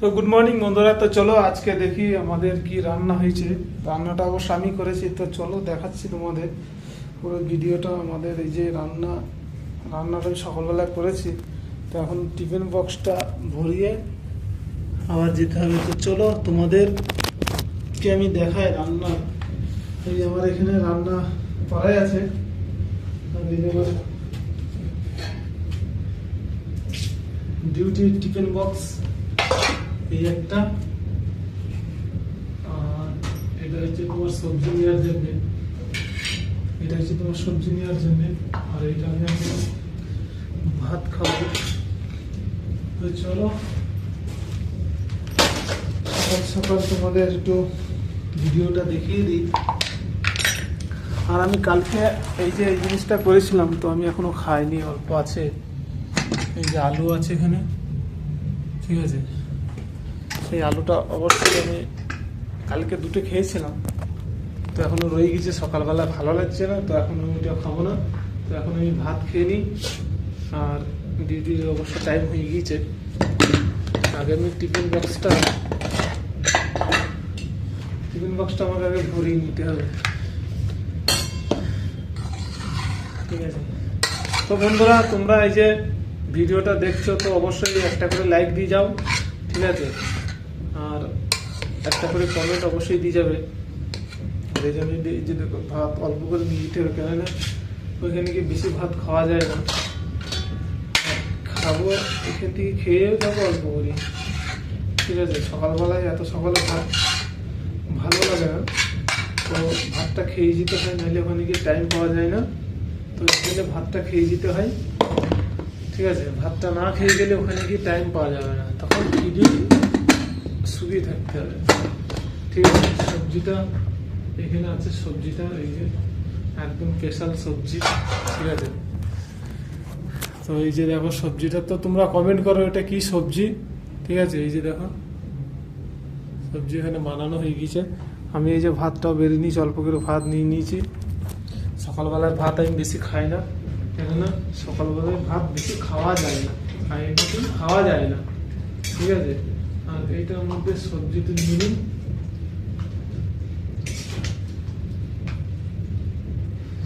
তো good morning বন্ধুরা। তো চলো, আজকে দেখি আমাদের কি রান্না হয়েছে। রান্নাটা অবশ্য আমি করেছি, তো চলো দেখাচ্ছি তোমাদের। পুরো ভিডিওটা আমাদের এই যে রান্না, রান্নাটা আমি সকালবেলা করেছি। তো এখন টিফিন বক্সটা ভরিয়ে আবার যেতে হবে। তো চলো, তোমাদের কে আমি দেখাই রান্না। এই আমার এখানে রান্না করাই আছে। Duty tiffin box. এই একটা এটা হচ্ছে তোমার সবজি নেওয়ার জন্য। এটা হচ্ছে তোমার সবজি নেওয়ার জন্য, আর এটা আমি ভাত খাব। তো চলো, সকাল সকাল তোমাদের একটু ভিডিওটা দেখিয়ে দিই। আর আমি কালকে এই যে এই জিনিসটা করেছিলাম, তো আমি এখনও খাইনি, অল্প আছে। এই যে আলু আছে এখানে, ঠিক আছে? সেই আলুটা অবশ্যই আমি কালকে দুটো খেয়েছিলাম। তো এখনও রয়ে গেছে, সকালবেলা ভালো লাগছে না, তো এখন আমি ওটা খাব না। তো এখন আমি ভাত খেয়ে নিই। আর ডিউটির অবশ্য টাইম হয়ে গিয়েছে। আগে আমি টিফিন বক্সটা টিফিন বক্সটা আমাকে আগে ভরিয়ে নিতে হবে। ঠিক আছে। তো বন্ধুরা, তোমরা এই যে ভিডিওটা দেখছ, তো অবশ্যই একটা করে লাইক দিয়ে যাও। ঠিক আছে? আর একটা করে কমেন্ট অবশ্যই দিয়ে যাবে। আর এই যে আমি এই যে দেখো, ভাত অল্প করে নিয়ে যেতে হবে, কেননা ওইখানে গিয়ে বেশি ভাত খাওয়া যায় না। খাব, এখান থেকে খেয়েও যাব অল্প করে ঠিক আছে, সকালবেলায় এত সকালে ভাত ভালো লাগে না। তো ভাতটা খেয়ে যেতে হয়, নাহলে ওখানে গিয়ে টাইম পাওয়া যায় না। তো এখানে ভাতটা খেয়ে যেতে হয়। ঠিক আছে, ভাতটা না খেয়ে গেলে ওখানে গিয়ে টাইম পাওয়া যাবে না। তখন খিদি শুকিয়ে থাকতে হবে। ঠিক আছে, সবজিটা এখানে আছে, সবজিটা এই যে একদম স্পেশাল সবজি, ঠিক আছে? তো এই যে দেখো, সবজিটা তো তোমরা কমেন্ট করো এটা কি সবজি, ঠিক আছে? এই যে দেখো, সবজি এখানে বানানো হয়ে গেছে আমি এই যে ভাতটাও বেরিয়ে নিয়েছি, অল্প করে ভাত নিয়ে নিয়েছি। সকালবেলার ভাত আমি বেশি খাই না, কেননা সকালবেলায় ভাত বেশি খাওয়া যায় না আর খাওয়া যায় না, ঠিক আছে? আর এইটার মধ্যে সবজিটা নিয়ে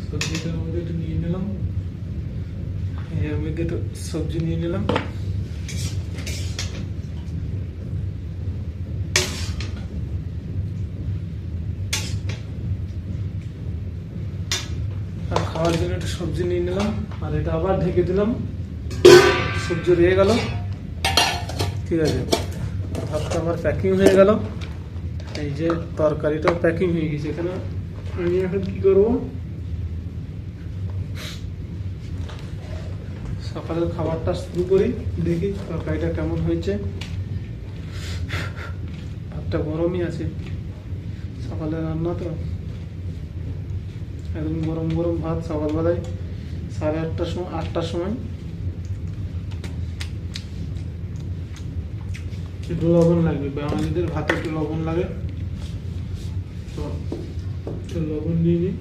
সবজিটার মধ্যে একটু নিয়ে নিলাম। এর মধ্যে একটু সবজি নিয়ে নিলাম। আর খাওয়ার জন্য একটু সবজি নিয়ে নিলাম। আর এটা আবার ঢেকে দিলাম। সবজি রয়ে গেল। ঠিক আছে। ভাতটা আমার প্যাকিং হয়ে গেল। এই যে তরকারিটাও প্যাকিং হয়ে গেছে এখানে। আমি এখন কি করব? সকালের খাবারটা শুরু করি, দেখি তরকারিটা কেমন হয়েছে। ভাতটা গরমই আছে। সকালে রান্না তো। একদম গরম গরম ভাত সকালবেলায় সাড়ে আটটার সময় আটটার সময়। একটু লবণ লাগবে। বাঙালিদের ভাতে একটু লবণ লাগে। তো লবণ নিয়ে নিই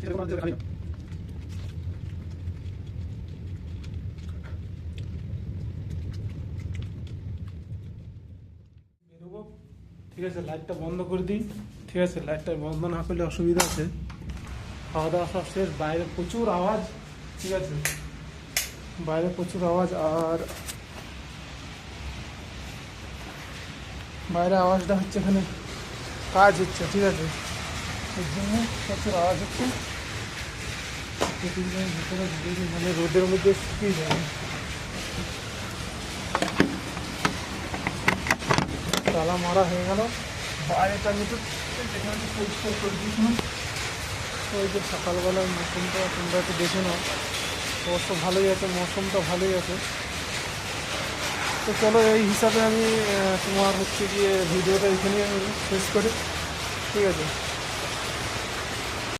বেরোবো ঠিক আছে লাইটটা বন্ধ করে দিই। ঠিক আছে লাইটটা বন্ধ না করলে অসুবিধা আছে। খাওয়া দাওয়া সব শেষ, বাইরে প্রচুর আওয়াজ, ঠিক আছে? বাইরে প্রচুর আওয়াজ, আর বাইরে আওয়াজটা হচ্ছে এখানে কাজ হচ্ছে, ঠিক আছে? এর জন্য প্রচুর আওয়াজ হচ্ছে। ভিতরে মানে রোদের মধ্যে শুকিয়ে যায়। তালা মারা হয়ে গেল। বাইরেটা আমি তো যেখানে পরিষ্কার করে দিয়েছিলাম ওই যে সকালবেলার মৌসুমটা তোমরা একটু দেখে নাও। অবশ্য ভালোই আছে, মৌসুমটা ভালোই আছে। তো চলো, এই হিসাবে আমি তোমার হচ্ছে গিয়ে ভিডিওটা এখানেই আমি শেষ করি। ঠিক আছে?